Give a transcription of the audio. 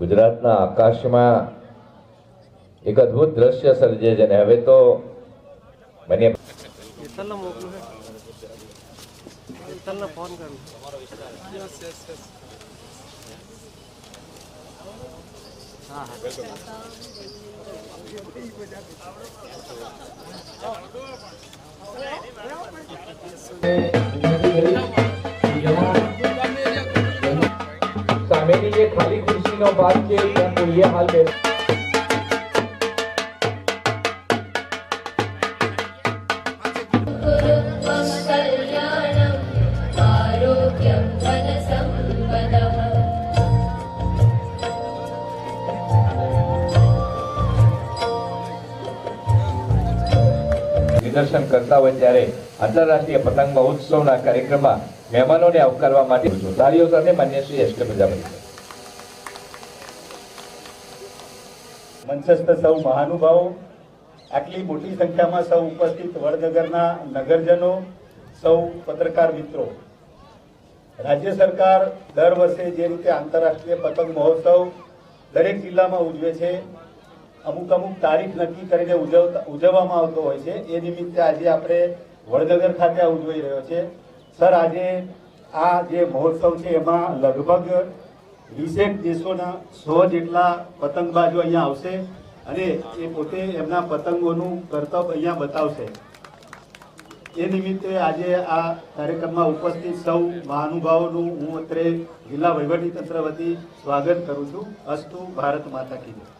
ગુજરાતના આકાશમાં એક અદ્ભુત દ્રશ્ય સર્જે છે ને હવે તો મને હેતલને મોકલું છે હેતલને ફોન કરું. હા હા. સામેની જે ખાલી ખુરશીનો ભાગ છે ત્યાં કોઈએ હાલ બે कुरुत्वं कल्याणम् आरोग्यं धनसम्पदः નિદર્શન કરતા હોય ત્યારે આંતરરાષ્ટ્રીય પતંગ મહોત્સવના કાર્યક્રમમાં મહેમાનોને આવકારવા માટે છું તાળીઓ સાથે માન્ય શ્રી એસ કે પ્રજાપતિ મંચસ્થ સૌ મહાનુભાવો, આટલી મોટી સંખ્યામાં સૌ ઉપસ્થિત વડનગરના નગરજનો, સૌ પત્રકાર મિત્રો. રાજ્ય સરકાર દર વર્ષે જે રીતે આંતરરાષ્ટ્રીય પતંગ મહોત્સવ દરેક જિલ્લામાં ઉજવે છે, અમુક અમુક તારીખ નક્કી કરીને ઉજવવામાં આવતો હોય છે. એ નિમિત્તે આજે આપણે વડનગર ખાતે ઉજવાઈ રહ્યો છે. સર, આજે આ જે મહોત્સવ છે, એમાં લગભગ વીસેક દેશોના સો જેટલા પતંગબાજો અહીંયા આવશે અને એ પોતે એમના પતંગોનું કરતબ અહીંયા બતાવશે. એ નિમિત્તે આજે આ કાર્યક્રમમાં ઉપસ્થિત સૌ મહાનુભાવોનું હું અત્રે જિલ્લા વહીવટી તંત્ર વતી સ્વાગત કરું છું. અસ્તુ ભારત માતા કી જય.